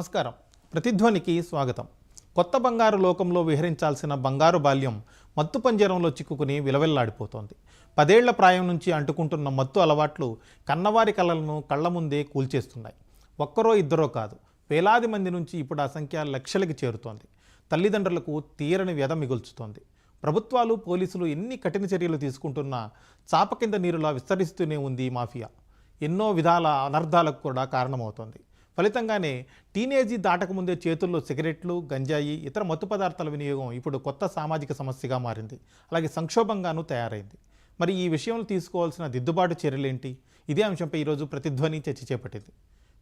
నమస్కారం. ప్రతిధ్వనికి స్వాగతం. కొత్త బంగారు లోకంలో విహరించాల్సిన బంగారు బాల్యం మత్తు పంజరంలో చిక్కుకుని విలవెల్లాడిపోతోంది. పదేళ్ళ ప్రాయం నుంచి అంటుకుంటున్న మత్తు అలవాట్లు కన్నవారి కళలను కళ్ళ ముందే కూల్చేస్తున్నాయి. ఒక్కరో ఇద్దరో కాదు వేలాది మంది నుంచి ఇప్పుడు ఆ సంఖ్య లక్షలకి చేరుతోంది. తల్లిదండ్రులకు తీరని వ్యధ మిగుల్చుతోంది. ప్రభుత్వాలు పోలీసులు ఎన్ని కఠిన చర్యలు తీసుకుంటున్నా చాప కింద నీరులా విస్తరిస్తూనే ఉంది మాఫియా. ఎన్నో విధాల అనర్థాలకు కూడా కారణమవుతోంది. ఫలితంగానే టీనేజీ దాటకముందే చేతుల్లో సిగరెట్లు గంజాయి ఇతర మత్తు పదార్థాల వినియోగం ఇప్పుడు కొత్త సామాజిక సమస్యగా మారింది. అలాగే సంక్షోభంగానూ తయారైంది. మరి ఈ విషయంలో తీసుకోవాల్సిన దిద్దుబాటు చర్యలేంటి? ఇదే అంశంపై ఈరోజు ప్రతిధ్వని చర్చ చేపట్టింది.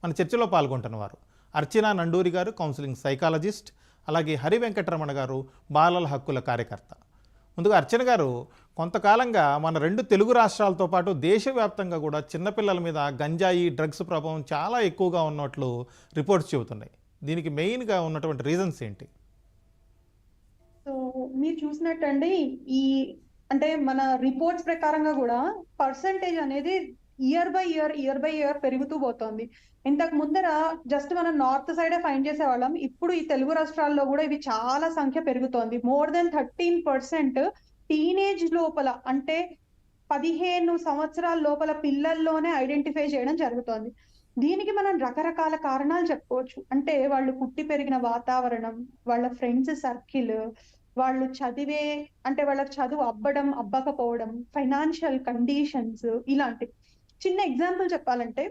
మన చర్చలో పాల్గొంటున్న వారు అర్చన నండూరి గారు కౌన్సిలింగ్ సైకాలజిస్ట్ అలాగే హరి వెంకటరమణ గారు బాలల హక్కుల కార్యకర్త. ముందుగా అర్చన గారు కొంతకాలంగా మన రెండు తెలుగు రాష్ట్రాలతో పాటు దేశవ్యాప్తంగా కూడా చిన్నపిల్లల మీద గంజాయి డ్రగ్స్ ప్రభావం చాలా ఎక్కువగా ఉన్నట్లు రిపోర్ట్స్ చెబుతున్నాయి. దీనికి మెయిన్గా ఉన్నటువంటి రీజన్స్ ఏంటి? సో మీరు చూసినట్టండి ఈ అంటే మన రిపోర్ట్స్ ప్రకారంగా కూడా పర్సంటేజ్ అనేది year by year year by year పెరుగుతూ పోతోంది. ఇంతకు ముందర జస్ట్ మనం నార్త్ సైడే ఫైండ్ చేసేవాళ్ళం. ఇప్పుడు ఈ తెలుగు రాష్ట్రాల్లో కూడా ఇవి చాలా సంఖ్య పెరుగుతోంది. More than thirteen percent teenage లోపల అంటే పదిహేను సంవత్సరాల లోపల పిల్లల్లోనే ఐడెంటిఫై చేయడం జరుగుతోంది. దీనికి మనం రకరకాల కారణాలు చెప్పుకోవచ్చు. అంటే వాళ్ళు పుట్టి పెరిగిన వాతావరణం వాళ్ళ ఫ్రెండ్స్ సర్కిల్ వాళ్ళు చదివే అంటే వాళ్ళకి చదువు అబ్బడం అబ్బకపోవడం ఫైనాన్షియల్ కండిషన్స్ ఇలాంటివి. చిన్న ఎగ్జాంపుల్ చెప్పాలంటే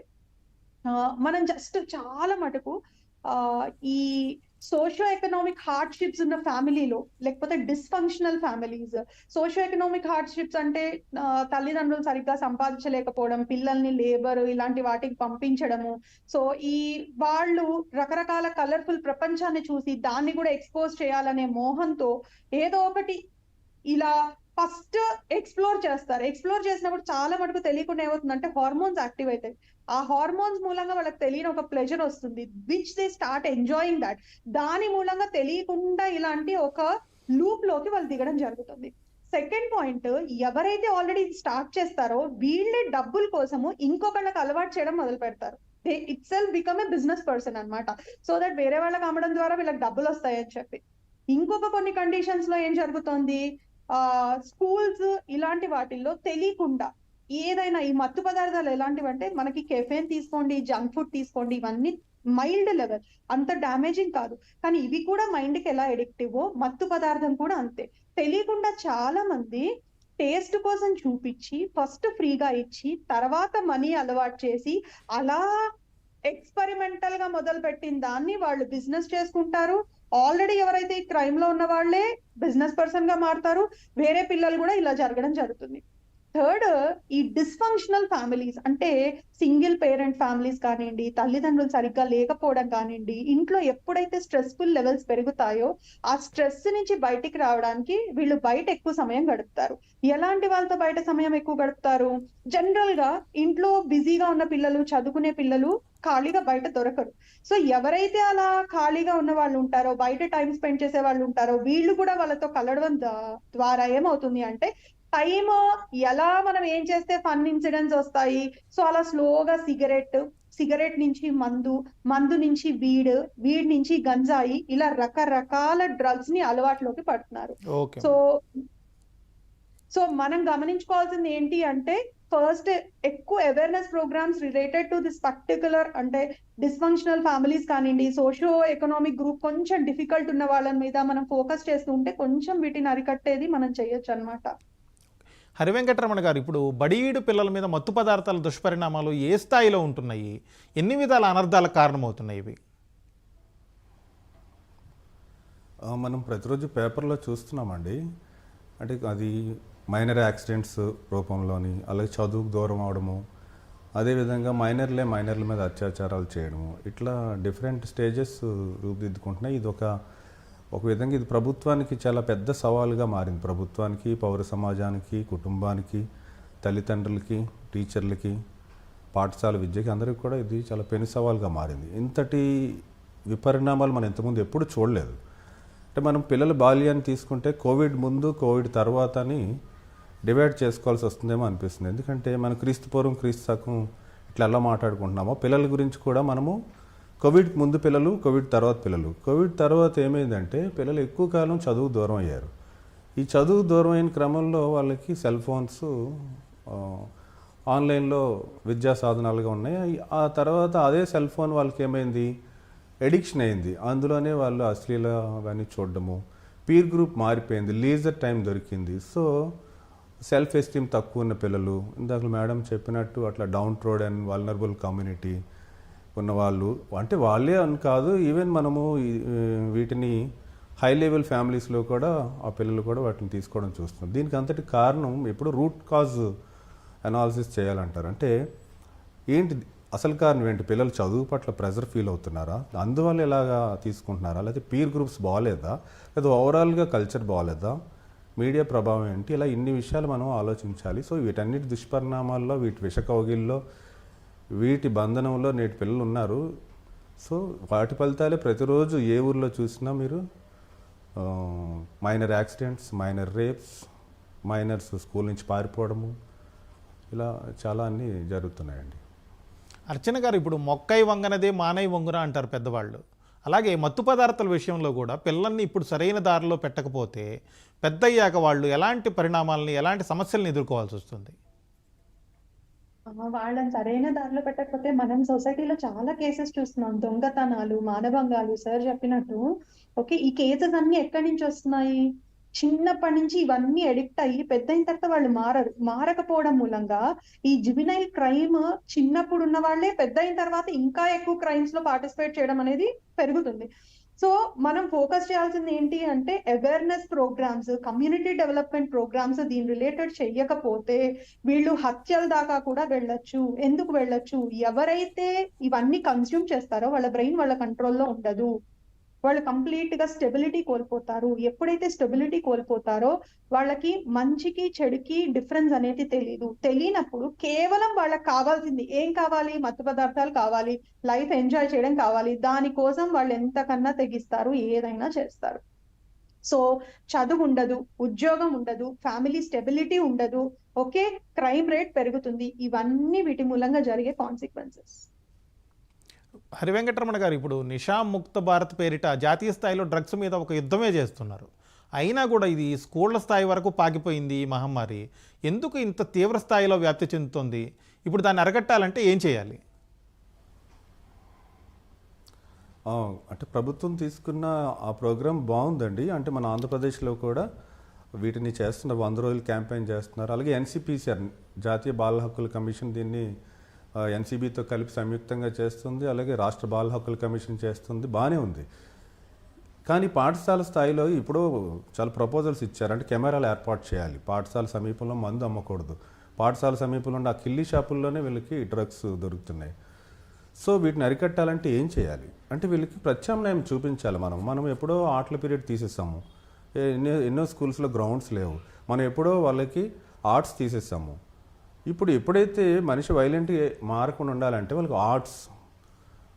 మనం జస్ట్ చాలా మటుకు ఈ సోషియో ఎకనామిక్ హార్డ్షిప్స్ ఉన్న ఫ్యామిలీలో లేకపోతే dysfunctional families socio economic hardships అంటే తల్లిదండ్రులు సరిగ్గా సంపాదించలేకపోవడం పిల్లల్ని లేబర్ ఇలాంటి వాటికి పంపించడము. సో ఈ వాళ్ళు రకరకాల కలర్ఫుల్ ప్రపంచాన్ని చూసి దాన్ని కూడా ఎక్స్పోజ్ చేయాలనే మోహంతో ఏదో ఒకటి ఇలా ఫస్ట్ ఎక్స్ప్లోర్ చేస్తారు. ఎక్స్ప్లోర్ చేసినప్పుడు చాలా మటుకు తెలియకుండా ఏమవుతుందంటే హార్మోన్స్ యాక్టివ్ అవుతాయి. ఆ హార్మోన్స్ మూలంగా వాళ్ళకి తెలియని ఒక ప్లెజర్ వస్తుంది which they start enjoying that దాని మూలంగా తెలియకుండా ఇలాంటి ఒక లూప్లోకి వాళ్ళు దిగడం జరుగుతుంది. సెకండ్ పాయింట్ ఎవరైతే ఆల్రెడీ స్టార్ట్ చేస్తారో వీళ్ళే డబ్బుల కోసము ఇంకొకళ్ళకి అలవాటు చేయడం మొదలు పెడతారు. They itself become a business person అనమాట సో దట్ వేరే వాళ్ళకి అమ్మడం ద్వారా వీళ్ళకి డబ్బులు వస్తాయని చెప్పి. ఇంకొక కొన్ని కండిషన్స్లో ఏం జరుగుతోంది? స్కూల్స్ ఇలాంటి వాటిల్లో తెలియకుండా ఏదైనా ఈ మత్తు పదార్థాలు ఎలాంటివి అంటే మనకి కెఫేన్ తీసుకోండి జంక్ ఫుడ్ తీసుకోండి ఇవన్నీ మైల్డ్ లెవెల్ అంత డామేజింగ్ కాదు. కానీ ఇవి కూడా మైండ్కి ఎలా ఎడిక్టివో మత్తు పదార్థం కూడా అంతే. తెలియకుండా చాలా మంది టేస్ట్ కోసం చూపించి ఫస్ట్ ఫ్రీగా ఇచ్చి తర్వాత మనీ అలవాటు చేసి అలా ఎక్స్పెరిమెంటల్గా మొదలు పెట్టిన దాన్ని వాళ్ళు బిజినెస్ చేసుకుంటారు. ఆల్రెడీ ఎవరైతే ఈ క్రైమ్లో ఉన్న వాళ్ళే బిజినెస్ పర్సన్గా మారుతారు వేరే పిల్లలు కూడా ఇలా జరగడం జరుగుతుంది. థర్డ్ ఈ డిస్ఫంక్షనల్ ఫ్యామిలీస్ అంటే సింగిల్ పేరెంట్ ఫ్యామిలీస్ కానివ్వండి తల్లిదండ్రులు సరిగ్గా లేకపోవడం కానివ్వండి ఇంట్లో ఎప్పుడైతే స్ట్రెస్ఫుల్ లెవెల్స్ పెరుగుతాయో ఆ స్ట్రెస్ నుంచి బయటికి రావడానికి వీళ్ళు బయట ఎక్కువ సమయం గడుపుతారు. ఎలాంటి వాళ్ళతో బయట సమయం ఎక్కువ గడుపుతారు? జనరల్గా ఇంట్లో బిజీగా ఉన్న పిల్లలు చదువుకునే పిల్లలు ఖాళీగా బయట దొరకరు. సో ఎవరైతే అలా ఖాళీగా ఉన్న వాళ్ళు ఉంటారో బయట టైం స్పెండ్ చేసే వాళ్ళు ఉంటారో వీళ్ళు కూడా వాళ్ళతో కలవడం ద్వారా ఏమవుతుంది అంటే టైం ఎలా మనం ఏం చేస్తే ఫన్ ఇన్సిడెంట్స్ వస్తాయి. సో అలా స్లోగా సిగరెట్ సిగరెట్ నుంచి మందు మందు నుంచి వీడ్ వీడ్ నుంచి గంజాయి ఇలా రకరకాల డ్రగ్స్ని అలవాట్లోకి పడుతున్నారు. సో సో మనం గమనించుకోవాల్సింది ఏంటి అంటే ఫస్ట్ ఎక్కువ awareness programs related to this particular అంటే డిస్ఫంక్షనల్ ఫ్యామిలీస్ కానివ్వండి సోషో ఎకనామిక్ గ్రూప్ కొంచెం డిఫికల్ట్ ఉన్న వాళ్ళ మీద మనం ఫోకస్ చేస్తూ ఉంటే కొంచెం వీటిని అరికట్టేది మనం చేయొచ్చు అనమాట హరి వెంకటరమణ గారు ఇప్పుడు బడీడు పిల్లల మీద మత్తు పదార్థాల దుష్పరిణామాలు ఏ స్థాయిలో ఉంటున్నాయి? ఎన్ని విధాల అనర్థాలకు కారణమవుతున్నాయి ఇవి? మనం ప్రతిరోజు పేపర్లో చూస్తున్నామండి. అంటే అది మైనర్ యాక్సిడెంట్స్ రూపంలోని అలాగే చదువుకు దూరం అవడము అదేవిధంగా మైనర్లే మైనర్ల మీద అత్యాచారాలు చేయడము ఇట్లా డిఫరెంట్ స్టేజెస్ రూపుదిద్దుకుంటున్నాయి. ఇది ఒక ఒక విధంగా ఇది ప్రభుత్వానికి చాలా పెద్ద సవాలుగా మారింది. ప్రభుత్వానికి పౌర సమాజానికి కుటుంబానికి తల్లిదండ్రులకి టీచర్లకి పాఠశాల విద్యకి అందరికీ కూడా ఇది చాలా పెను సవాల్గా మారింది. ఇంతటి విపరిణామాలు మనం ఇంతకుముందు ఎప్పుడు చూడలేదు. అంటే మనం పిల్లల బాల్యాన్ని తీసుకుంటే కోవిడ్ ముందు కోవిడ్ తర్వాత అని డివైడ్ చేసుకోవాల్సి వస్తుందేమో అనిపిస్తుంది. ఎందుకంటే మనం క్రీస్తు పూర్వం క్రీస్తు ఇట్లా ఎలా మాట్లాడుకుంటున్నామో పిల్లల గురించి కూడా మనము కోవిడ్ ముందు పిల్లలు కోవిడ్ తర్వాత పిల్లలు. కోవిడ్ తర్వాత ఏమైందంటే పిల్లలు ఎక్కువ కాలం చదువు దూరం అయ్యారు. ఈ చదువు దూరం అయిన క్రమంలో వాళ్ళకి సెల్ ఫోన్స్ ఆన్లైన్లో విద్యా సాధనాలుగా ఉన్నాయి. ఆ తర్వాత అదే సెల్ ఫోన్ వాళ్ళకి ఏమైంది? ఎడిక్షన్ అయింది. అందులోనే వాళ్ళు అశ్లీల అవన్నీ చూడడము పీర్ గ్రూప్ మారిపోయింది. లీజర్ టైం దొరికింది. సో సెల్ఫ్ ఎస్టీమ్ తక్కువ ఉన్న పిల్లలు ఇందాక మేడం చెప్పినట్టు అట్లా downtrodden and vulnerable community ఉన్నవాళ్ళు అంటే వాళ్ళే అని కాదు ఈవెన్ మనము వీటిని హై లెవెల్ ఫ్యామిలీస్లో కూడా ఆ పిల్లలు కూడా వాటిని తీసుకోవడం చూస్తున్నాం దీనికి అంతటి కారణం ఎప్పుడు రూట్ కాజ్ అనాలిసిస్ చేయాలంటారు. అంటే ఏంటి అసలు కారణం ఏంటి? పిల్లలు చదువు పట్ల ప్రెజర్ ఫీల్ అవుతున్నారా? అందువల్ల ఇలాగా తీసుకుంటున్నారా? లేకపోతే పీర్ గ్రూప్స్ బాగాలేదా? లేదా ఓవరాల్గా కల్చర్ బాగాలేదా? మీడియా ప్రభావం ఏంటి? ఇలా ఇన్ని విషయాలు మనం ఆలోచించాలి. సో వీటన్నిటి దుష్పరిణామాల్లో వీటి విషకౌగిల్లో వీటి బంధనంలో నేటి పిల్లలు ఉన్నారు. సో వాటి ఫలితాలే ప్రతిరోజు ఏ ఊర్లో చూసినా మీరు minor accidents minor rapes minors school నుంచి పారిపోవడము ఇలా చాలా అన్నీ జరుగుతున్నాయండి. అర్చన గారు ఇప్పుడు మొక్కై వంగనదే మానై వంగున అంటారు పెద్దవాళ్ళు. అలాగే మత్తు పదార్థాల విషయంలో కూడా పిల్లల్ని ఇప్పుడు సరైన దారిలో పెట్టకపోతే పెద్దయ్యాక వాళ్ళు ఎలాంటి పరిణామాలని ఎలాంటి సమస్యలను ఎదుర్కోవాల్సి వస్తుంది? వాళ్ళని సరైన దారిలో పెట్టకపోతే మనం సొసైటీలో చాలా కేసెస్ చూస్తున్నాం. దొంగతనాలు మానభంగాలు సార్ చెప్పినట్టు. ఓకే ఈ కేసెస్ అన్ని ఎక్కడి నుంచి వస్తున్నాయి? చిన్నప్పటి నుంచి ఇవన్నీ ఎడిక్ట్ అయ్యి పెద్ద అయిన తర్వాత వాళ్ళు మారరు. మారకపోవడం మూలంగా ఈ జువినైల్ క్రైమ్ చిన్నప్పుడు ఉన్న వాళ్ళే పెద్ద అయిన తర్వాత ఇంకా ఎక్కువ క్రైమ్స్లో పార్టిసిపేట్ చేయడం అనేది పెరుగుతుంది. సో మనం ఫోకస్ చేయాల్సింది ఏంటి అంటే awareness programs community development programs దీని రిలేటెడ్ చెయ్యకపోతే వీళ్ళు హత్యల దాకా కూడా వెళ్ళొచ్చు. ఎందుకు వెళ్ళొచ్చు? ఎవరైతే ఇవన్నీ కన్స్యూమ్ చేస్తారో వాళ్ళ బ్రెయిన్ వాళ్ళ కంట్రోల్లో ఉండదు. వాళ్ళు కంప్లీట్గా స్టెబిలిటీ కోల్పోతారు. ఎప్పుడైతే స్టెబిలిటీ కోల్పోతారో వాళ్ళకి మంచికి చెడుకి డిఫరెన్స్ అనేది తెలియదు తెలియనప్పుడు కేవలం వాళ్ళకి కావాల్సింది ఏం కావాలి? మత్తు పదార్థాలు కావాలి లైఫ్ ఎంజాయ్ చేయడం కావాలి. దానికోసం వాళ్ళు ఎంతకన్నా తెగిస్తారు? ఏదైనా చేస్తారు. సో చదువు ఉండదు ఉద్యోగం ఉండదు ఫ్యామిలీ స్టెబిలిటీ ఉండదు. ఓకే క్రైమ్ రేట్ పెరుగుతుంది. ఇవన్నీ వీటి మూలంగా జరిగే కాన్సిక్వెన్సెస్ హరివెంకటరమణ గారు ఇప్పుడు నిషా ముక్త భారత్ పేరిట జాతీయ స్థాయిలో డ్రగ్స్ మీద ఒక యుద్ధమే చేస్తున్నారు. అయినా కూడా ఇది స్కూళ్ళ స్థాయి వరకు పాకిపోయింది ఈ మహమ్మారి. ఎందుకు ఇంత తీవ్ర స్థాయిలో వ్యాప్తి చెందుతుంది? ఇప్పుడు దాన్ని అరగట్టాలంటే ఏం చేయాలి? అంటే ప్రభుత్వం తీసుకున్న ఆ ప్రోగ్రాం బాగుందండి. అంటే మన ఆంధ్రప్రదేశ్లో కూడా వీటిని చేస్తున్నారు. వంద రోజులు క్యాంపెయిన్ చేస్తున్నారు. అలాగే ఎన్సిపిసిఆర్ జాతీయ బాల హక్కుల కమిషన్ దీన్ని ఎన్సీబీతో కలిపి సంయుక్తంగా చేస్తుంది అలాగే రాష్ట్ర బాల హక్కుల కమిషన్ చేస్తుంది బాగానే ఉంది. కానీ పాఠశాల స్థాయిలో ఇప్పుడు చాలా ప్రపోజల్స్ ఇచ్చారు. అంటే కెమెరాలు ఏర్పాటు చేయాలి. పాఠశాల సమీపంలో మందు అమ్మకూడదు. పాఠశాల సమీపంలో ఉన్న ఆ కిల్లీ షాపుల్లోనే వీళ్ళకి డ్రగ్స్ దొరుకుతున్నాయి. సో వీటిని అరికట్టాలంటే ఏం చేయాలి? అంటే వీళ్ళకి ప్రత్యామ్నాయం చూపించాలి మనం. మనం ఎప్పుడో ఆటల పీరియడ్ తీసేసాము. ఎన్నో ఎన్నో స్కూల్స్లో గ్రౌండ్స్ లేవు. మనం ఎప్పుడో వాళ్ళకి ఆర్ట్స్ తీసేసాము. ఇప్పుడు ఎప్పుడైతే మనిషి వైలెంట్ మారకుండా ఉండాలంటే వాళ్ళకి ఆర్ట్స్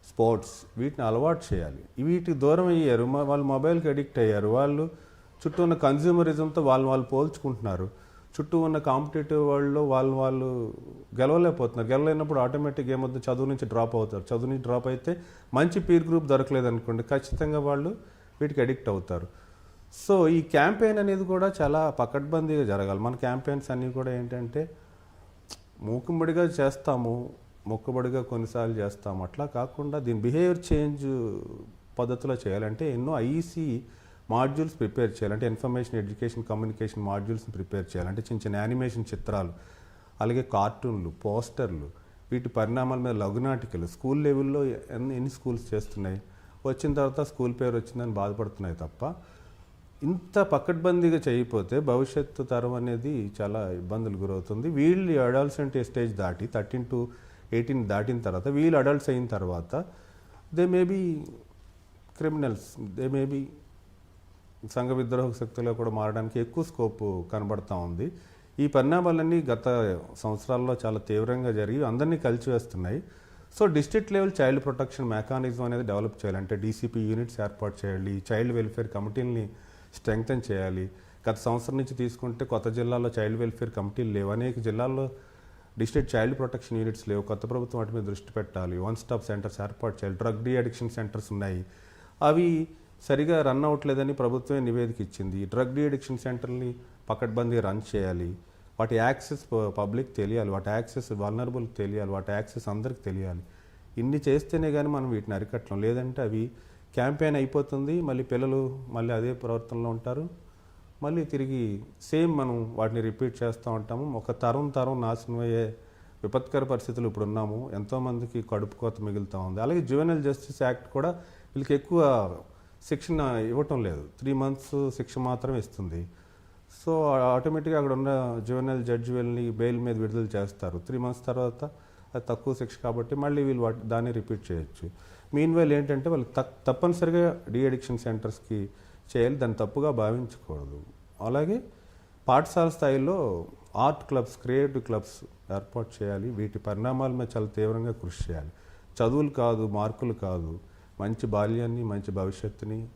స్పోర్ట్స్ వీటిని అలవాటు చేయాలి. వీటికి దూరం అయ్యారు వాళ్ళు మొబైల్కి అడిక్ట్ అయ్యారు వాళ్ళు చుట్టూ ఉన్న కన్జ్యూమరిజంతో వాళ్ళు వాళ్ళు పోల్చుకుంటున్నారు. చుట్టూ ఉన్న కాంపిటేటివ్ వరల్డ్లో వాళ్ళు వాళ్ళు గెలవలేకపోతున్నారు. గెలవలేనప్పుడు ఆటోమేటిక్ ఏమవుతుంది? చదువు నుంచి డ్రాప్ అవుతారు. చదువు నుంచి డ్రాప్ అయితే మంచి పీర్ గ్రూప్ దొరకలేదు అనుకోండి ఖచ్చితంగా వాళ్ళు వీటికి అడిక్ట్ అవుతారు. సో ఈ క్యాంపెయిన్ అనేది కూడా చాలా పకడ్బందీగా జరగాలి. మన క్యాంపెయిన్స్ అన్నీ కూడా ఏంటంటే మూకుమ్మడిగా చేస్తాము మొక్కుబడిగా కొన్నిసార్లు చేస్తాము. అట్లా కాకుండా దీని బిహేవియర్ చేంజ్ పద్ధతిలో చేయాలంటే ఎన్నో ఐఈసీ మాడ్యూల్స్ ప్రిపేర్ చేయాలంటే ఇన్ఫర్మేషన్ ఎడ్యుకేషన్ కమ్యూనికేషన్ మాడ్యూల్స్ని ప్రిపేర్ చేయాలంటే చిన్న చిన్న యానిమేషన్ చిత్రాలు అలాగే కార్టూన్లు పోస్టర్లు వీటి పరిణామాల మీద లఘునాటికలు. స్కూల్ లెవెల్లో ఎన్ని ఎన్ని స్కూల్స్ చేస్తున్నాయి? వచ్చిన తర్వాత స్కూల్ పేరు వచ్చిందని బాధపడుతున్నాయి తప్ప ఇంత పకడ్బందీగా చేయకపోతే భవిష్యత్తు తరం అనేది చాలా ఇబ్బందులు గురవుతుంది. వీళ్ళు అడల్సెంట్ స్టేజ్ దాటి థర్టీన్ టు ఎయిటీన్ దాటిన తర్వాత వీళ్ళు అడల్ట్స్ అయిన తర్వాత they may be criminals they may be సంఘ విద్రోహ శక్తిలో కూడా మారడానికి ఎక్కువ స్కోప్ కనబడతా ఉంది. ఈ పరిణామాలన్నీ గత సంవత్సరాల్లో చాలా తీవ్రంగా జరిగి అందరినీ కలిసివేస్తున్నాయి. So district level child protection mechanism అనేది డెవలప్ చేయాలి. అంటే డీసీపీ యూనిట్స్ ఏర్పాటు చేయాలి. చైల్డ్ వెల్ఫేర్ కమిటీలని స్ట్రెంగ్తన్ చేయాలి. గత సంవత్సరం నుంచి తీసుకుంటే కొత్త జిల్లాల్లో చైల్డ్ వెల్ఫేర్ కమిటీలు లేవు. అనేక జిల్లాల్లో డిస్ట్రిక్ట్ చైల్డ్ ప్రొటెక్షన్ యూనిట్స్ లేవు. కొత్త ప్రభుత్వం వాటి మీద దృష్టి పెట్టాలి. వన్ స్టాప్ సెంటర్స్ ఏర్పాటు చేయాలి. డ్రగ్ డీ అడిక్షన్ సెంటర్స్ ఉన్నాయి. అవి సరిగా రన్ అవ్వట్లేదని ప్రభుత్వమే నివేదిక ఇచ్చింది. డ్రగ్ డీ అడిక్షన్ సెంటర్ని పకడ్బందీ రన్ చేయాలి. వాటి యాక్సెస్ పబ్లిక్ తెలియాలి. వాటి యాక్సెస్ వల్నరబుల్ తెలియాలి. వాటి యాక్సెస్ అందరికి తెలియాలి. ఇన్ని చేస్తేనే కానీ మనం వీటిని అరికట్టడం లేదంటే అవి క్యాంపెయిన్ అయిపోతుంది. మళ్ళీ పిల్లలు మళ్ళీ అదే ప్రవర్తనలో ఉంటారు. మళ్ళీ తిరిగి సేమ్ మనం వాటిని రిపీట్ చేస్తూ ఉంటాము. ఒక తరం తరం నాశనం అయ్యే విపత్కర పరిస్థితులు ఇప్పుడు ఉన్నాము. ఎంతోమందికి కడుపు కోత మిగులుతూ ఉంది. అలాగే జ్యువెనల్ జస్టిస్ యాక్ట్ కూడా వీళ్ళకి ఎక్కువ శిక్షణ ఇవ్వటం లేదు. త్రీ మంత్స్ శిక్ష మాత్రమే ఇస్తుంది. సో ఆటోమేటిక్గా అక్కడ ఉన్న జ్యువెనల్ జడ్జి వీళ్ళని బెయిల్ మీద విడుదల చేస్తారు. త్రీ మంత్స్ తర్వాత అది తక్కువ శిక్ష కాబట్టి మళ్ళీ వీళ్ళు వాటి దాన్ని రిపీట్ చేయొచ్చు. మీన్ వైల్ ఏంటంటే వాళ్ళు తప్పనిసరిగా డీ అడిక్షన్ సెంటర్స్కి చేయాలి. దాన్ని తప్పుగా భావించకూడదు. అలాగే పాఠశాల స్థాయిలో ఆర్ట్ క్లబ్స్ క్రియేటివ్ క్లబ్స్ ఏర్పాటు చేయాలి. వీటి పరిణామాల మీద చాలా తీవ్రంగా కృషి చేయాలి. చదువులు కాదు మార్కులు కాదు. మంచి బాల్యాన్ని మంచి భవిష్యత్తుని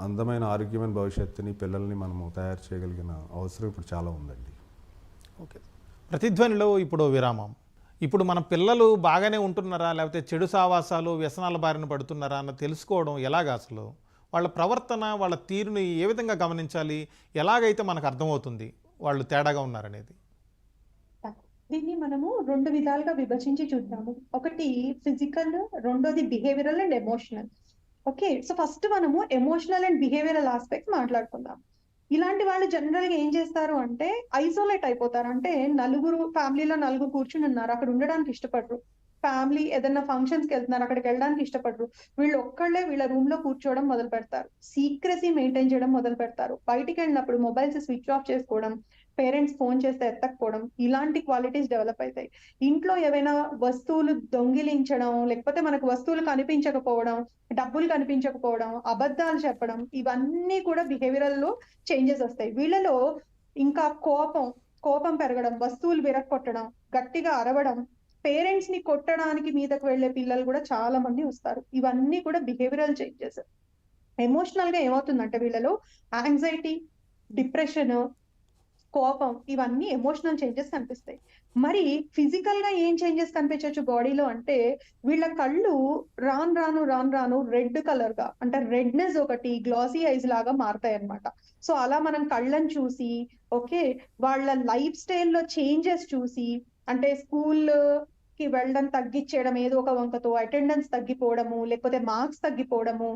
అందమైన ఆరోగ్యమైన భవిష్యత్తుని పిల్లల్ని మనము తయారు చేయగలిగిన అవసరం ఇప్పుడు చాలా ఉందండి. ఓకే. ప్రతిధ్వనిలో ఇప్పుడు విరామం. ఇప్పుడు మన పిల్లలు బాగానే ఉంటున్నారా? లేకపోతే చెడు సావాసాలు వ్యసనాల బారిన పడుతున్నారా? అన్న తెలుసుకోవడం ఎలాగ అసలు? వాళ్ళ ప్రవర్తన వాళ్ళ తీరుని ఏ విధంగా గమనించాలి? ఎలాగైతే మనకు అర్థమవుతుంది వాళ్ళు తేడాగా ఉన్నారనేది? దీన్ని మనము రెండు విధాలుగా విభజించి చూద్దాము. ఒకటి ఫిజికల్ రెండోది behavioural and emotional. Okay so first మనము ఎమోషనల్ అండ్ బిహేవియరల్ ఆస్పెక్ట్స్ మాట్లాడుకుందాం. ఇలాంటి వాళ్ళు జనరల్గా ఏం చేస్తారు అంటే ఐసోలేట్ అయిపోతారు. అంటే నలుగురు ఫ్యామిలీలో నలుగురు కూర్చుని ఉన్నారు. అక్కడ ఉండడానికి ఇష్టపడరు. ఫ్యామిలీ ఏదైనా ఫంక్షన్స్కి వెళ్తున్నారు. అక్కడికి వెళ్ళడానికి ఇష్టపడరు. వీళ్ళు ఒక్కళ్ళే వీళ్ళ రూమ్లో కూర్చోవడం మొదలు పెడతారు సీక్రసీ మెయింటైన్ చేయడం మొదలు పెడతారు బయటికి వెళ్ళినప్పుడు మొబైల్స్ స్విచ్ ఆఫ్ చేసుకోవడం పేరెంట్స్ ఫోన్ చేస్తే ఎత్తకపోవడం ఇలాంటి క్వాలిటీస్ డెవలప్ అవుతాయి. ఇంట్లో ఏవైనా వస్తువులు దొంగిలించడం లేకపోతే మనకు వస్తువులు కనిపించకపోవడం డబ్బులు కనిపించకపోవడం అబద్ధాలు చెప్పడం ఇవన్నీ కూడా బిహేవియరల్లో చేంజెస్ వస్తాయి. వీళ్ళలో ఇంకా కోపం కోపం పెరగడం వస్తువులు విరక్కొట్టడం గట్టిగా అరవడం పేరెంట్స్ని కొట్టడానికి మీదకు వెళ్ళే పిల్లలు కూడా చాలా మంది వస్తారు. ఇవన్నీ కూడా బిహేవియరల్ చేంజెస్ ఎమోషనల్గా ఏమవుతుందంటే వీళ్ళలో యాంగ్జైటీ డిప్రెషన్ కోపం ఇవన్నీ ఎమోషనల్ చేంజెస్ కనిపిస్తాయి. మరి ఫిజికల్గా ఏం చేంజెస్ కనిపించవచ్చు బాడీలో అంటే వీళ్ళ కళ్ళు రాను రాను రాను రాను రెడ్ కలర్గా అంటే రెడ్నెస్ ఒకటి గ్లాసీ ఐజ్ లాగా మారుతాయి అన్నమాట. సో అలా మనం కళ్ళని చూసి ఓకే వాళ్ళ లైఫ్ స్టైల్లో చేంజెస్ చూసి అంటే స్కూల్కి వెళ్ళడం తగ్గించేయడం ఏదో ఒక వంకతో అటెండెన్స్ తగ్గిపోవడము లేకపోతే మార్క్స్ తగ్గిపోవడము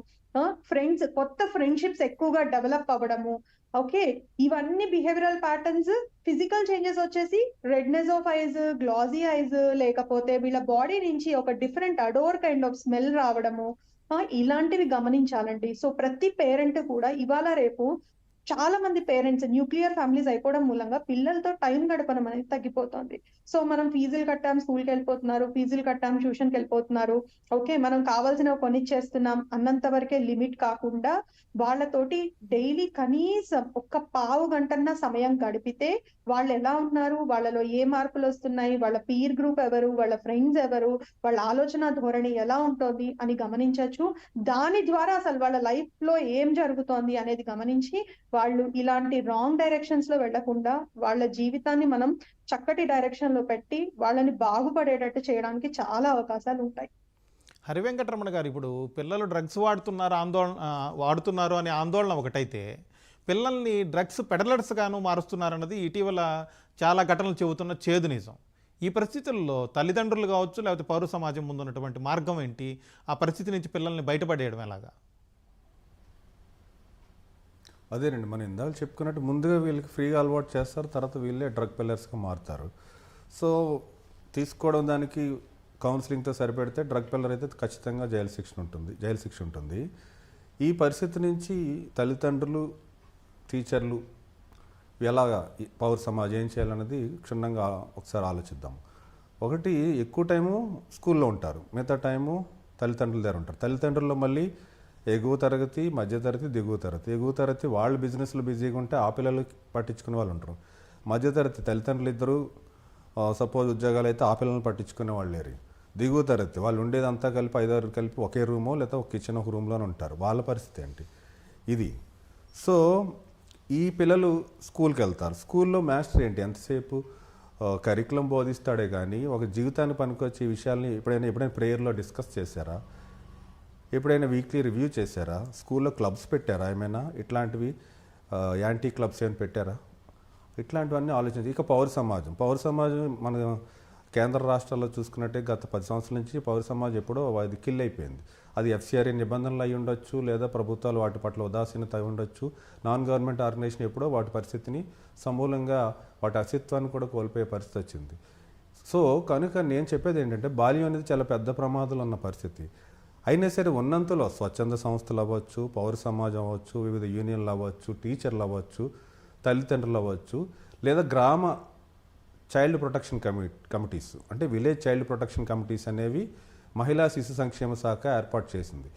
ఫ్రెండ్స్ కొత్త ఫ్రెండ్షిప్స్ ఎక్కువగా డెవలప్ అవ్వడము ఓకే ఇవన్నీ బిహేవియరల్ ప్యాటర్న్స్ ఫిజికల్ చేంజెస్ వచ్చేసి redness of eyes glassy eyes లేకపోతే వీళ్ళ బాడీ నుంచి ఒక different odour kind of smell రావడము ఇలాంటివి గమనించాలండి. సో ప్రతి పేరెంట్ కూడా ఇవాళ రేపు చాలా మంది పేరెంట్స్ న్యూక్లియర్ ఫ్యామిలీస్ అయిపోవడం మూలంగా పిల్లలతో టైం గడపడం అనేది తగ్గిపోతుంది. సో మనం ఫీజులు కట్టాం స్కూల్కి వెళ్ళిపోతున్నారు ఫీజులు కట్టాం ట్యూషన్కి వెళ్ళిపోతున్నారు. ఓకే మనం కావాల్సినవి కొనిచ్చేస్తున్నాం అన్నంత వరకే లిమిట్ కాకుండా వాళ్ళతోటి డైలీ కనీసం ఒక్క పావు గంటన్న సమయం గడిపితే వాళ్ళు ఎలా ఉన్నారు వాళ్ళలో ఏ మార్పులు వస్తున్నాయి? వాళ్ళ పీర్ గ్రూప్ ఎవరు? వాళ్ళ ఫ్రెండ్స్ ఎవరు? వాళ్ళ ఆలోచన ధోరణి ఎలా ఉంటుంది అని గమనించవచ్చు దాని ద్వారా అసలు వాళ్ళ లైఫ్లో ఏం జరుగుతోంది అనేది గమనించి వాళ్ళు ఇలాంటి రాంగ్ డైరెక్షన్స్లో వెళ్ళకుండా వాళ్ళ జీవితాన్ని మనం చక్కటి డైరెక్షన్లో పెట్టి వాళ్ళని బాగుపడేటట్టు చేయడానికి చాలా అవకాశాలు ఉంటాయి. హరివెంకటరమణ గారు ఇప్పుడు పిల్లలు డ్రగ్స్ వాడుతున్నారు ఆందోళన వాడుతున్నారు అనే ఆందోళన ఒకటైతే పిల్లల్ని డ్రగ్స్ పెడలర్స్గాను మారుస్తున్నారన్నది ఇటీవల చాలా ఘటనలు చెబుతున్న చేదు నిజం. ఈ పరిస్థితుల్లో తల్లిదండ్రులు కావచ్చు లేకపోతే పౌర సమాజం ముందు ఉన్నటువంటి మార్గం ఏంటి? ఆ పరిస్థితి నుంచి పిల్లల్ని బయటపడేయడం ఎలాగా? అదేనండి మనం ఇందాక చెప్పుకున్నట్టు ముందుగా వీళ్ళకి ఫ్రీగా అలవాటు చేస్తారు తర్వాత వీళ్ళే డ్రగ్ పిల్లర్స్గా మారుతారు. సో తీసుకోవడం దానికి కౌన్సిలింగ్తో సరిపెడితే డ్రగ్ పిల్లర్ అయితే ఖచ్చితంగా జైలు శిక్ష ఉంటుంది జైలు శిక్ష ఉంటుంది. ఈ పరిస్థితి నుంచి తల్లిదండ్రులు టీచర్లు ఎలాగా పౌర సమాజం ఏం చేయాలన్నది క్షుణ్ణంగా ఒకసారి ఆలోచిద్దాం. ఒకటి ఎక్కువ టైము స్కూల్లో ఉంటారు మిగతా టైము తల్లిదండ్రుల దగ్గర ఉంటారు. తల్లిదండ్రుల్లో మళ్ళీ ఎగువ తరగతి మధ్య తరగతి దిగువ తరగతి. ఎగువ తరగతి వాళ్ళు బిజినెస్లో బిజీగా ఉంటే ఆ పిల్లలు పట్టించుకునే వాళ్ళు ఉంటారు మధ్య తరగతి తల్లిదండ్రులు ఇద్దరు సపోజ్ ఉద్యోగాలు అయితే ఆ పిల్లల్ని పట్టించుకునే వాళ్ళు లేరు. దిగువ తరగతి వాళ్ళు ఉండేదంతా కలిపి ఐదారు కలిపి ఒకే రూమో లేదా ఒక కిచెన్ ఒక రూమ్లోనే ఉంటారు. వాళ్ళ పరిస్థితి ఏంటి? ఇది. సో ఈ పిల్లలు స్కూల్కి వెళ్తారు. స్కూల్లో మాస్టర్ ఏంటి? ఎంతసేపు కరికులం బోధిస్తాడే కానీ ఒక జీవితాన్ని పనికొచ్చే విషయాల్ని ఎప్పుడైనా ఎప్పుడైనా ప్రేయర్లో డిస్కస్ చేశారా? ఎప్పుడైనా వీక్లీ రివ్యూ చేశారా? స్కూల్లో క్లబ్స్ పెట్టారా ఏమైనా? ఇట్లాంటివి యాంటీ క్లబ్స్ ఏమైనా పెట్టారా? ఇట్లాంటివన్నీ ఆలోచించి ఇక పౌర సమాజం. పౌర సమాజం మన కేంద్ర రాష్ట్రాల్లో చూసుకున్నట్టే గత పది సంవత్సరాల నుంచి పౌర సమాజం ఎప్పుడో అది కిల్ అయిపోయింది. అది ఎఫ్సిఆర్ఏ నిబంధనలు అయి ఉండొచ్చు లేదా ప్రభుత్వాలు వాటి పట్ల ఉదాసీనత అయి ఉండొచ్చు. నాన్ గవర్నమెంట్ ఆర్గనైజేషన్ ఎప్పుడో వాటి పరిస్థితిని సమూలంగా వాటి అస్తిత్వాన్ని కూడా కోల్పోయే పరిస్థితి వచ్చింది. సో కనుక నేను చెప్పేది ఏంటంటే బాల్యం అనేది చాలా పెద్ద ప్రమాదాలు ఉన్న పరిస్థితి. అయినా సరే ఉన్నంతలో స్వచ్ఛంద సంస్థలు అవ్వచ్చు పౌర సమాజం అవ్వచ్చు వివిధ యూనియన్లు అవ్వచ్చు టీచర్లు అవ్వచ్చు తల్లిదండ్రులు అవ్వచ్చు లేదా గ్రామ చైల్డ్ ప్రొటెక్షన్ కమి కమిటీస్. అంటే విలేజ్ చైల్డ్ ప్రొటెక్షన్ కమిటీస్ అనేవి మహిళా శిశు సంక్షేమ శాఖ ఏర్పాటు చేసింది.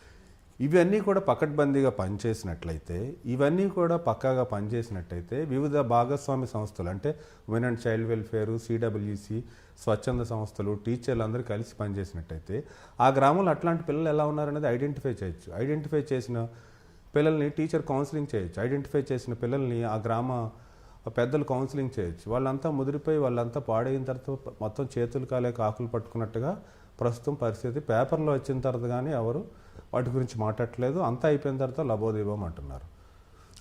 ఇవన్నీ కూడా పకడ్బందీగా పనిచేసినట్లయితే ఇవన్నీ కూడా పక్కాగా పనిచేసినట్టయితే వివిధ భాగస్వామి సంస్థలు అంటే women and child welfare CWC స్వచ్ఛంద సంస్థలు టీచర్లు అందరూ కలిసి పనిచేసినట్టయితే ఆ గ్రామంలో అట్లాంటి పిల్లలు ఎలా ఉన్నారనేది ఐడెంటిఫై చేయొచ్చు. ఐడెంటిఫై చేసిన పిల్లల్ని టీచర్ కౌన్సిలింగ్ చేయొచ్చు. ఐడెంటిఫై చేసిన పిల్లల్ని ఆ గ్రామ పెద్దలు కౌన్సిలింగ్ చేయొచ్చు. వాళ్ళంతా ముదిరిపోయి వాళ్ళంతా పాడైన తర్వాత మొత్తం చేతులు కాలేక ఆకులు పట్టుకున్నట్టుగా ప్రస్తుతం పరిస్థితి. పేపర్లో వచ్చిన తర్వాత కానీ ఎవరు వాటి గురించి మాట్లాడట్లేదు. అంతా అయిపోయిన తర్వాత లబోదీపం అంటున్నారు.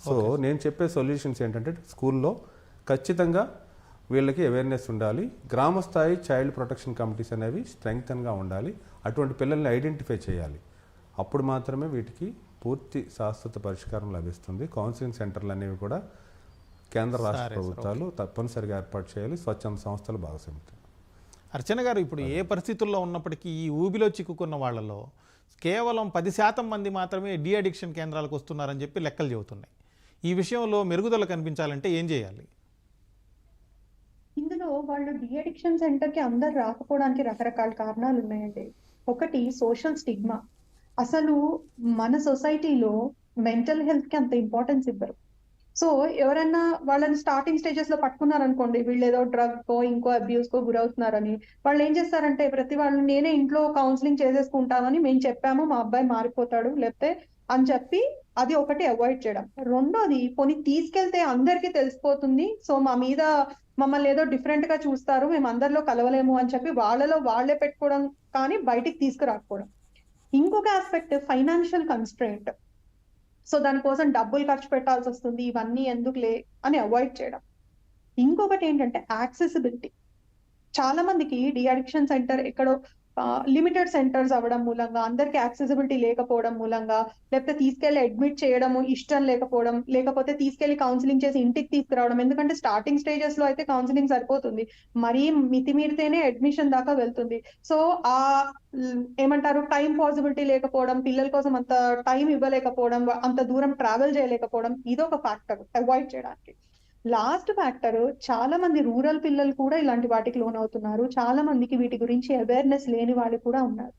సో నేను చెప్పే సొల్యూషన్స్ ఏంటంటే స్కూల్లో ఖచ్చితంగా వీళ్ళకి అవేర్నెస్ ఉండాలి. గ్రామ స్థాయి చైల్డ్ ప్రొటెక్షన్ కమిటీస్ అనేవి స్ట్రెంగ్తన్గా ఉండాలి. అటువంటి పిల్లల్ని ఐడెంటిఫై చేయాలి. అప్పుడు మాత్రమే వీటికి పూర్తి శాశ్వత పరిష్కారం లభిస్తుంది. కౌన్సిలింగ్ సెంటర్లు అనేవి కూడా కేంద్ర రాష్ట్ర ప్రభుత్వాలు తప్పనిసరిగా ఏర్పాటు చేయాలి. స్వచ్ఛంద సంస్థలు భాగస్వామ్యం. అర్చన గారు ఇప్పుడు ఏ పరిస్థితుల్లో ఉన్నప్పటికీ ఈ ఊబిలో చిక్కుకున్న వాళ్ళలో కేవలం పది శాతం మంది మాత్రమే డి అడిక్షన్ కేంద్రాలకు వస్తున్నారని చెప్పి లెక్కలు చెబుతున్నాయి. ఈ విషయంలో మెరుగుదల కనిపించాలంటే ఏం చేయాలి? ఇందులో వాళ్ళు డి అడిక్షన్ సెంటర్కి అందరు రాకపోవడానికి రకరకాల కారణాలు ఉన్నాయండి. ఒకటి సోషల్ స్టిగ్మా. అసలు మన సొసైటీలో మెంటల్ హెల్త్కి అంత ఇంపార్టెన్స్ ఇవ్వరు. సో ఎవరైనా వాళ్ళని స్టార్టింగ్ స్టేజెస్లో పట్టుకున్నారనుకోండి వీళ్ళు ఏదో డ్రగ్ కో ఇంకో అబ్యూస్ కో గురవుతున్నారని వాళ్ళు ఏం చేస్తారంటే ప్రతి వాళ్ళు నేనే ఇంట్లో కౌన్సిలింగ్ చేసేసుకుంటామని మేము చెప్పాము మా అబ్బాయి మారిపోతాడు లేకపోతే అని చెప్పి అది ఒకటి అవాయిడ్ చేయడం. రెండోది పోనీ తీసుకెళ్తే అందరికీ తెలిసిపోతుంది సో మా మీద మమ్మల్ని ఏదో డిఫరెంట్గా చూస్తారు మేము అందరిలో కలవలేము అని చెప్పి వాళ్ళలో వాళ్ళే పెట్టుకోవడం కానీ బయటికి తీసుకురాకపోవడం. ఇంకొక ఆస్పెక్ట్ ఫైనాన్షియల్ కన్స్ట్రెంట్ సో దానికోసం డబ్బులు ఖర్చు పెట్టాల్సి వస్తుంది. ఇవన్నీ ఎందుకులే అని అవాయిడ్ చేయడం. ఇంకొకటి ఏంటంటే యాక్సెసిబిలిటీ చాలా మందికి డిఅడిక్షన్ సెంటర్ ఎక్కడో లిమిటెడ్ సెంటర్స్ అవ్వడం మూలంగా అందరికి యాక్సెసిబిలిటీ లేకపోవడం మూలంగా లేకపోతే తీసుకెళ్ళి అడ్మిట్ చేయడము ఇష్టం లేకపోవడం లేకపోతే తీసుకెళ్ళి కౌన్సిలింగ్ చేసి ఇంటికి తీసుకురావడం. ఎందుకంటే స్టార్టింగ్ స్టేజెస్లో అయితే కౌన్సిలింగ్ సరిపోతుంది. మరీ మితిమీరితేనే అడ్మిషన్ దాకా వెళ్తుంది. సో ఆ ఏమంటారు టైం పాసిబిలిటీ లేకపోవడం పిల్లల కోసం అంత టైం ఇవ్వలేకపోవడం అంత దూరం ట్రావెల్ చేయలేకపోవడం ఇదొక ఫ్యాక్టర్ అవాయిడ్ చేయడానికి. లాస్ట్ ఫ్యాక్టర్ చాలా మంది రూరల్ పిల్లలు కూడా ఇలాంటి వాటికి లోన్ అవుతున్నారు. చాలా మందికి వీటి గురించి అవేర్నెస్ లేని వాళ్ళు కూడా ఉన్నారు.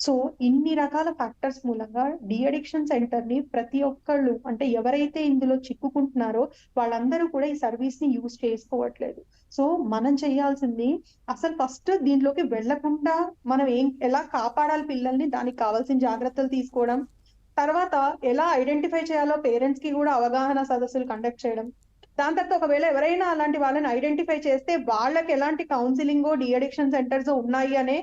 సో ఇన్ని రకాల ఫ్యాక్టర్స్ మూలంగా డి అడిక్షన్ సెంటర్ని ప్రతి ఒక్కళ్ళు అంటే ఎవరైతే ఇందులో చిక్కుకుంటున్నారో వాళ్ళందరూ కూడా ఈ సర్వీస్ని యూజ్ చేసుకోవట్లేదు. సో మనం చేయాల్సింది అసలు ఫస్ట్ దీంట్లోకి వెళ్ళకుండా మనం ఏం ఎలా కాపాడాలి పిల్లల్ని దానికి కావాల్సిన జాగ్రత్తలు తీసుకోవడం తర్వాత ఎలా ఐడెంటిఫై చేయాలో పేరెంట్స్కి కూడా అవగాహన సదస్సులు కండక్ట్ చేయడం దాని తర్వాత ఒకవేళ ఎవరైనా అలాంటి వాళ్ళని ఐడెంటిఫై చేస్తే వాళ్ళకి ఎలాంటి కౌన్సిలింగ్ డి అడిక్షన్ సెంటర్స్ ఉన్నాయి అనే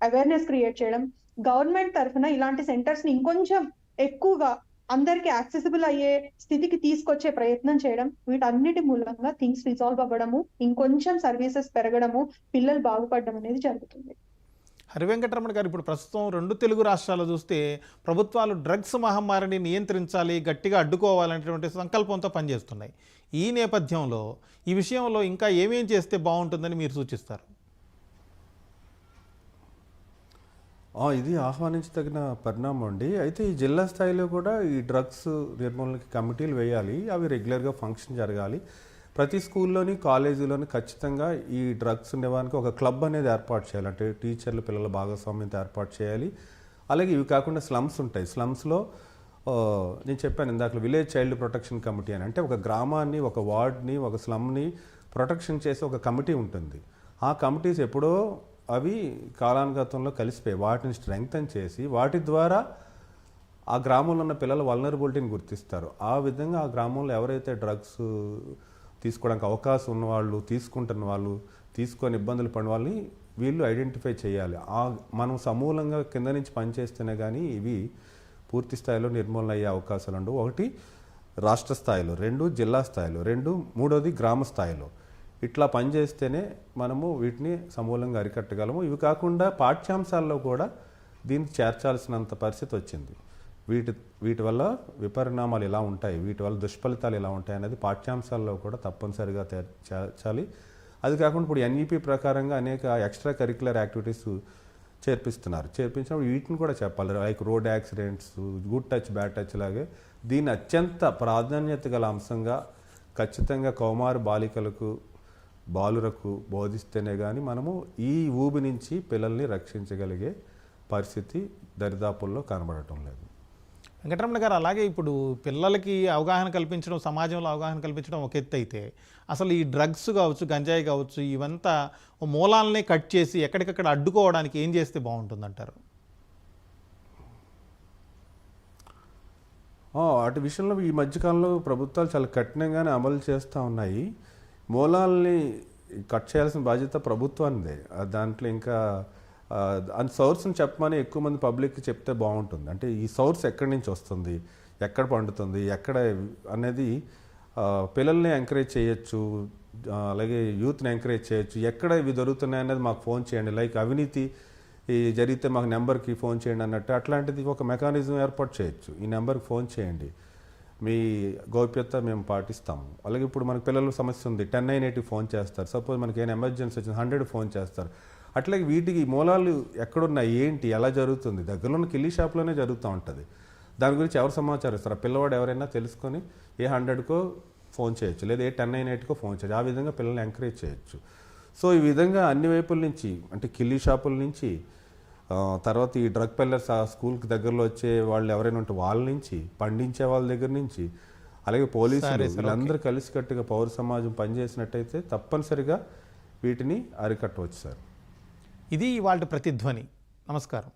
అవేర్నెస్ క్రియేట్ చేయడం. గవర్నమెంట్ తరఫున ఇలాంటి సెంటర్స్ని ఇంకొంచెం ఎక్కువగా అందరికి యాక్సెసిబుల్ అయ్యే స్థితికి తీసుకొచ్చే ప్రయత్నం చేయడం. వీటన్నిటి మూలంగా థింగ్స్ రిజాల్వ్ అవ్వడము ఇంకొంచెం సర్వీసెస్ పెరగడము పిల్లలు బాగుపడడం అనేది జరుగుతుంది. హరివెంకటరమణ గారు ఇప్పుడు ప్రస్తుతం రెండు తెలుగు రాష్ట్రాలు చూస్తే ప్రభుత్వాలు డ్రగ్స్ మహమ్మారిని నియంత్రించాలి గట్టిగా అడ్డుకోవాలనేటువంటి సంకల్పంతో పనిచేస్తున్నాయి. ఈ నేపథ్యంలో ఈ విషయంలో ఇంకా ఏమేం చేస్తే బాగుంటుందని మీరు సూచిస్తారు? ఇది ఆహ్వానించదగిన పరిణామం అండి. అయితే ఈ జిల్లా స్థాయిలో కూడా ఈ డ్రగ్స్ నిర్మూలనకి కమిటీలు వేయాలి. అవి రెగ్యులర్గా ఫంక్షన్ జరగాలి. ప్రతి స్కూల్లోని కాలేజీలోని ఖచ్చితంగా ఈ డ్రగ్స్ ఉండేవానికి ఒక క్లబ్ అనేది ఏర్పాటు చేయాలి. అంటే టీచర్లు పిల్లల భాగస్వామ్యంతో ఏర్పాటు చేయాలి. అలాగే ఇవి కాకుండా స్లమ్స్ ఉంటాయి. స్లమ్స్లో నేను చెప్పాను ఇందాక విలేజ్ చైల్డ్ ప్రొటెక్షన్ కమిటీ అని. అంటే ఒక గ్రామాన్ని ఒక వార్డ్ని ఒక స్లమ్ని ప్రొటెక్షన్ చేసే ఒక కమిటీ ఉంటుంది. ఆ కమిటీస్ ఎప్పుడో అవి కాలానుగతంలో కలిసిపోయి వాటిని స్ట్రెంగ్తన్ చేసి వాటి ద్వారా ఆ గ్రామంలో ఉన్న పిల్లల వల్నరబిలిటీని గుర్తిస్తారు. ఆ విధంగా ఆ గ్రామంలో ఎవరైతే డ్రగ్స్ తీసుకోవడానికి అవకాశం ఉన్న వాళ్ళు తీసుకుంటున్న వాళ్ళు తీసుకొని ఇబ్బందులు పడిన వాళ్ళని వీళ్ళు ఐడెంటిఫై చేయాలి. ఆ మనం సమూలంగా కింద నుంచి పనిచేస్తేనే కానీ ఇవి పూర్తి స్థాయిలో నిర్మూలన అయ్యే అవకాశాలు ఉండవు. ఒకటి రాష్ట్ర స్థాయిలో రెండు జిల్లా స్థాయిలో రెండు మూడోది గ్రామ స్థాయిలో. ఇట్లా పనిచేస్తేనే మనము వీటిని సమూలంగా అరికట్టగలము. ఇవి కాకుండా పాఠ్యాంశాల్లో కూడా దీన్ని చేర్చాల్సినంత పరిస్థితి వచ్చింది. వీటి వీటి వల్ల విపరిణామాలు ఎలా ఉంటాయి. వీటి వల్ల దుష్ఫలితాలు ఎలా ఉంటాయి అనేది పాఠ్యాంశాల్లో కూడా తప్పనిసరిగా చేర్చాలి అది కాకుండా ఇప్పుడు ఎన్ఈపి ప్రకారంగా అనేక ఎక్స్ట్రా కరిక్యులర్ యాక్టివిటీస్ చేర్పిస్తున్నారు. చేర్పించినప్పుడు వీటిని కూడా చెప్పాలి. Like road accidents good touch bad touch లాగే దీన్ని అత్యంత ప్రాధాన్యత గల అంశంగా ఖచ్చితంగా కౌమార బాలికలకు బాలురకు బోధిస్తేనే కానీ మనము ఈ ఊబి నుంచి పిల్లల్ని రక్షించగలిగే పరిస్థితి దరిదాపుల్లో కనబడటం లేదు. వెంకటరమణ గారు అలాగే ఇప్పుడు పిల్లలకి అవగాహన కల్పించడం సమాజంలో అవగాహన కల్పించడం ఒక ఎత్తు అయితే అసలు ఈ డ్రగ్స్ కావచ్చు గంజాయి కావచ్చు ఇవంతా మూలాలనే కట్ చేసి ఎక్కడికక్కడ అడ్డుకోవడానికి ఏం చేస్తే బాగుంటుందంటారు? అటు వాటి విషయంలో ఈ మధ్యకాలంలో ప్రభుత్వాలు చాలా కఠినంగానే అమలు చేస్తూ ఉన్నాయి. మూలాల్ని కట్ చేయాల్సిన బాధ్యత ప్రభుత్వానిదే. దాంట్లో ఇంకా అండ్ సోర్స్ని చెప్పమని ఎక్కువ మంది పబ్లిక్కి చెప్తే బాగుంటుంది. అంటే ఈ సోర్స్ ఎక్కడి నుంచి వస్తుంది? ఎక్కడ పండుతుంది? ఎక్కడ అనేది పిల్లల్ని ఎంకరేజ్ చేయొచ్చు అలాగే యూత్ని ఎంకరేజ్ చేయొచ్చు. ఎక్కడ ఇవి దొరుకుతున్నాయి అనేది మాకు ఫోన్ చేయండి. లైక్ అవినీతి జరిగితే మాకు నెంబర్కి ఫోన్ చేయండి అన్నట్టు అట్లాంటిది ఒక మెకానిజం ఏర్పాటు చేయొచ్చు. ఈ నెంబర్కి ఫోన్ చేయండి. మీ గోప్యత మేము పాటిస్తాము. అలాగే ఇప్పుడు మనకి పిల్లల సమస్య ఉంది. టెన్ నైన్ ఎయిటీ ఫోన్ చేస్తారు. సపోజ్ మనకి ఏమైనా ఎమర్జెన్సీ వచ్చింది హండ్రెడ్ ఫోన్ చేస్తారు. అట్లాగే వీటికి మూలాలు ఎక్కడున్నాయి? ఏంటి? ఎలా జరుగుతుంది? దగ్గరలో ఉన్న కిల్లీ షాప్లోనే జరుగుతూ ఉంటుంది. దాని గురించి ఎవరు సమాచారం ఇస్తారు? ఆ పిల్లవాడు ఎవరైనా తెలుసుకొని ఏ హండ్రెడ్కో ఫోన్ చేయొచ్చు లేదా ఏ టెన్ నైన్ ఎయిట్కో ఫోన్ చేయొచ్చు. ఆ విధంగా పిల్లల్ని ఎంకరేజ్ చేయొచ్చు. సో ఈ విధంగా అన్ని వైపుల నుంచి అంటే కిల్లీ షాపుల నుంచి తర్వాత ఈ డ్రగ్ పెల్లర్స్ ఆ స్కూల్కి దగ్గరలో వచ్చే వాళ్ళు ఎవరైనా ఉంటే వాళ్ళ నుంచి పండించే వాళ్ళ దగ్గర నుంచి అలాగే పోలీసులు వీళ్ళందరూ కలిసికట్టుగా పౌర సమాజం పనిచేసినట్టయితే తప్పనిసరిగా వీటిని అరికట్టవచ్చు సార్. ఇది ఇవాళ ప్రతిధ్వని. నమస్కారం.